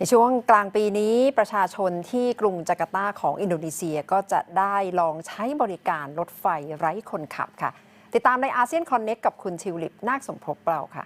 ในช่วงกลางปีนี้ประชาชนที่กรุงจาการ์ตาของอินโดนีเซียก็จะได้ลองใช้บริการรถไฟไร้คนขับค่ะ ติดตามในอาเซียนคอนเน็กกับคุณทิวลิปนาคสมภพเราค่ะ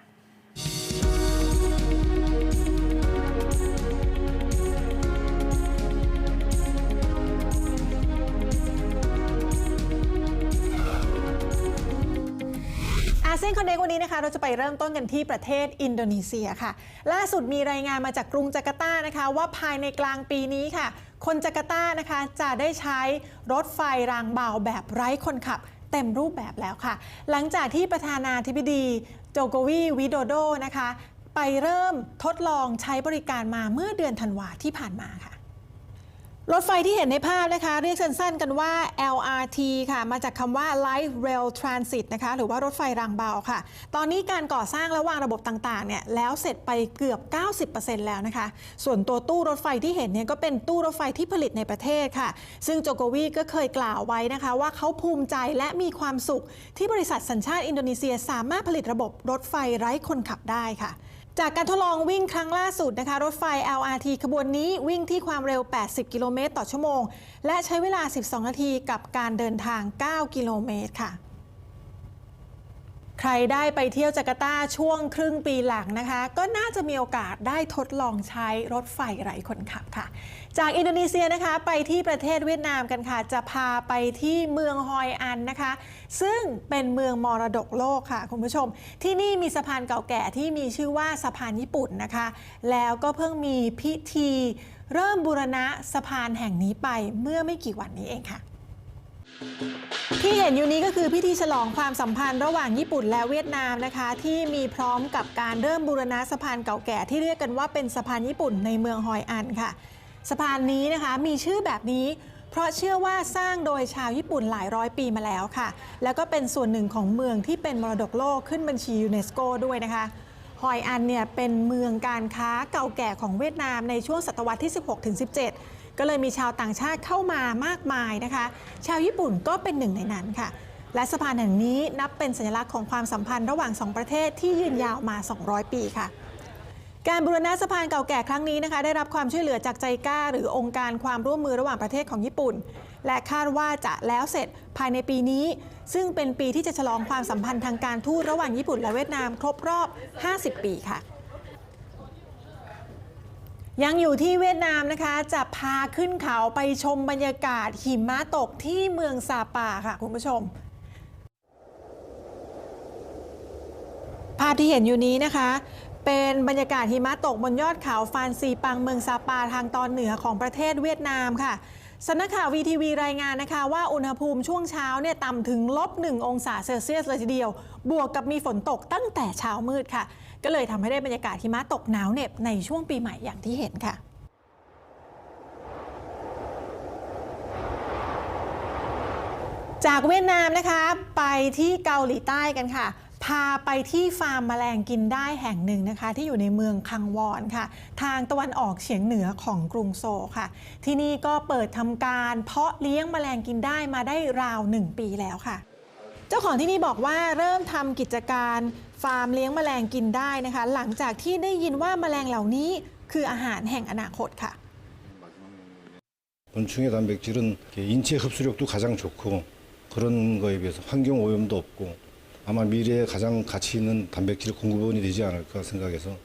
อาเซียนคอนเนควันนี้นะคะเราจะไปเริ่มต้นกันที่ประเทศอินโดนีเซียค่ะ ล่าสุดมีรายงานมาจากกรุงจาการ์ตานะคะ ว่าภายในกลางปีนี้ค่ะ คนจาการ์ตานะคะจะได้ใช้รถไฟรางเบาแบบไร้คนขับเต็มรูปแบบแล้วค่ะ หลังจากที่ประธานาธิบดีโจโกวีวิโดโดนะคะ ไปเริ่มทดลองใช้บริการมาเมื่อเดือนธันวาที่ผ่านมาค่ะ รถไฟที่เห็นในภาพนะคะ เรียกสั้นๆกันว่า LRT ค่ะ มาจากคำว่า Light Rail Transit นะคะ หรือว่ารถไฟรางเบาค่ะ ตอนนี้การก่อสร้างและวางระบบต่างๆเนี่ยแล้วเสร็จไปเกือบ 90%แล้วนะคะ ส่วนตัวตู้รถไฟที่เห็นเนี่ยก็เป็นตู้รถไฟที่ผลิตในประเทศค่ะ ซึ่งโจโกวีก็เคยกล่าวไว้นะคะ ว่าเขาภูมิใจและมีความสุข ที่บริษัทสัญชาติอินโดนีเซีย สามารถผลิตระบบรถไฟไร้คนขับได้ค่ะ จากการทดลองวิ่งครั้งล่าสุดนะคะรถไฟ LRT ขบวนนี้วิ่งที่ความเร็ว 80 กิโลเมตรต่อชั่วโมง และใช้เวลา 12 นาทีกับการเดินทาง 9 กิโลเมตรค่ะ ใครได้ไปเที่ยวจาการ์ตาช่วงครึ่งปีหลังนะคะ ก็น่าจะมีโอกาสได้ทดลองใช้รถไฟไร้คนขับค่ะ จากอินโดนีเซียนะคะไปที่ประเทศเวียดนามกันค่ะ จะพาไปที่เมืองฮอยอันนะคะ ซึ่งเป็นเมืองมรดกโลกค่ะคุณผู้ชม ที่นี่มีสะพานเก่าแก่ที่มีชื่อว่าสะพานญี่ปุ่นนะคะ แล้วก็เพิ่งมีพิธี เริ่มบูรณะสะพานแห่งนี้ไปเมื่อไม่กี่วันนี้เองค่ะ ที่เห็นอยู่นี้ก็คือพิธีฉลองความสัมพันธ์ระหว่างญี่ปุ่นและเวียดนามนะคะ ที่มีพร้อมกับการเริ่มบูรณะสะพานเก่าแก่ที่เรียกกันว่าเป็นสะพานญี่ปุ่นในเมืองฮอยอันค่ะ สะพานนี้นะคะมีชื่อแบบนี้ เพราะเชื่อว่าสร้างโดยชาวญี่ปุ่นหลายร้อยปีมาแล้วค่ะ แล้วก็เป็นส่วนหนึ่งของเมืองที่เป็นมรดกโลกขึ้นบัญชียูเนสโกด้วยนะคะฮอยอันเนี่ยเป็นเมืองการค้าเก่าแก่ของเวียดนามในช่วงศตวรรษที่ 16-17 ก็เลยมีชาวต่างชาติเข้ามามากมายนะคะ ชาวญี่ปุ่นก็เป็นหนึ่งในนั้นค่ะ และสะพานแห่งนี้นับเป็นสัญลักษณ์ของความสัมพันธ์ระหว่างสองประเทศที่ยืนยาวมา 200 ปีค่ะการบูรณะสะพานเก่าแก่ครั้งนี้นะคะ ได้รับความช่วยเหลือจากใจกล้า หรือองค์การความร่วมมือระหว่างประเทศของญี่ปุ่น และคาดว่าจะแล้วเสร็จภายในปีนี้ ซึ่งเป็นปีที่จะฉลองความสัมพันธ์ทางการทูตระหว่างญี่ปุ่นและเวียดนามครบรอบ 50 ปีค่ะ ยังอยู่ที่เวียดนามนะคะ จะพาขึ้นเขาไปชมบรรยากาศหิมะตกที่เมืองซาปาค่ะ คุณผู้ชม ภาพที่เห็นอยู่นี้นะคะ เป็นบรรยากาศหิมะตกบนยอดเขาฟานซีปังเมืองซาปาทางตอนเหนือของประเทศเวียดนามค่ะ สำนักข่าววีทีวีรายงานนะคะว่าอุณหภูมิช่วงเช้าเนี่ยต่ำถึงลบหนึ่งองศาเซลเซียสเลยทีเดียว บวกกับมีฝนตกตั้งแต่เช้ามืดค่ะ ก็เลยทำให้ได้บรรยากาศหิมะตกหนาวเหน็บในช่วงปีใหม่อย่างที่เห็นค่ะจากเวียดนามนะคะไปที่เกาหลีใต้กันค่ะ พาไปที่ฟาร์มแมลงกินได้แห่งหนึ่งนะคะ ที่อยู่ในเมืองคังวอนค่ะ ทางตะวันออกเฉียงเหนือของกรุงโซลค่ะ ที่นี่ก็เปิดทำการเพาะเลี้ยงแมลงกินได้มาได้ราวหนึ่งปีแล้วค่ะ เจ้าของที่นี่บอกว่าเริ่มทำกิจการฟาร์มเลี้ยงแมลงกินได้นะคะ หลังจากที่ได้ยินว่าแมลงเหล่านี้คืออาหารแห่งอนาคตค่ะ 곤충의 단백질은 이렇게 인체 흡수력도 가장 좋고 그런 거에 비해서 환경 오염도 없고 아마 미래에 가장 가치 있는 단백질 공급원이 되지 않을까 생각해서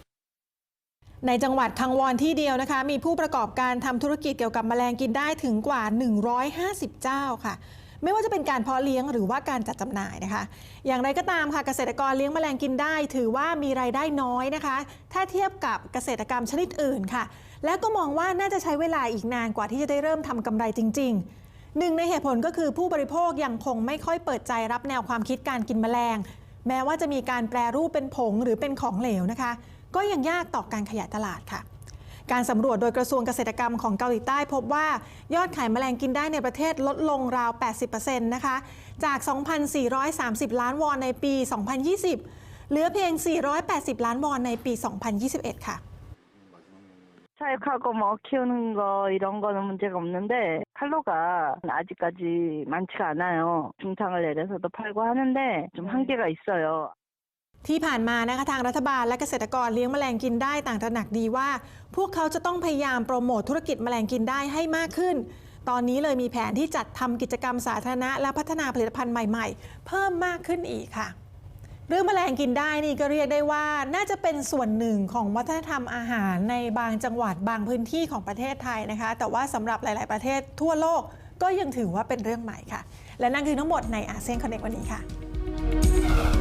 ในจังหวัดคังวอนที่เดียวนะคะ มีผู้ประกอบการทำธุรกิจเกี่ยวกับแมลงกินได้ถึงกว่า 150 เจ้าค่ะ ไม่ว่าจะเป็นการเพาะเลี้ยงหรือว่าการจัดจำหน่ายนะคะ อย่างไรก็ตามค่ะเกษตรกรเลี้ยงแมลงกินได้ ถือว่ามีรายได้น้อยนะคะ ถ้าเทียบกับเกษตรกรรมชนิดอื่นค่ะ แล้วก็มองว่าน่าจะใช้เวลาอีกนานกว่าที่จะได้เริ่มทำกำไรจริง ๆ หนึ่งในเหตุผลก็คือผู้บริโภคยังคงไม่ค่อยเปิดใจรับแนวความคิดการกินแมลง แม้ว่าจะมีการแปรรูปเป็นผงหรือเป็นของเหลวนะคะ ก็ยังยากต่อการขยายตลาดค่ะ การสำรวจโดยกระทรวงเกษตรกรรมของเกาหลีใต้พบว่ายอดขายแมลงกินได้ในประเทศลดลงราว 80%นะคะ จาก 2,430 ล้านวอนในปี 2020 เหลือเพียง 480 ล้านวอนในปี 2021 ค่ะ 사육하고 뭐 키우는 거 이런 거는 문제가 없는데 칼로가 아직까지 많지가 않아요. 중탕을 내려서도 팔고 하는데 좀 한계가 있어요. ที่ผ่านมานะคะทางรัฐบาลและเกษตรกรเลี้ยงแมลงกินได้ต่างตระหนักดีว่า พวกเขาจะต้องพยายามโปรโมทธุรกิจแมลงกินได้ให้มากขึ้น ตอนนี้เลยมีแผนที่จัดทำกิจกรรมสาธารณะและพัฒนาผลิตภัณฑ์ใหม่ ๆ เพิ่มมากขึ้นอีกค่ะ เรื่องแมลงกินได้นี่ก็เรียกได้ว่าน่าจะเป็นส่วนหนึ่งของวัฒนธรรมอาหารในบางจังหวัดบางพื้นที่ของประเทศไทยนะคะ แต่ว่าสำหรับหลาย ๆ ประเทศทั่วโลกก็ยังถือว่าเป็นเรื่องใหม่ค่ะ และนั่นคือทั้งหมดในอาเซียนคอนเน c t วันนี้ค่ะ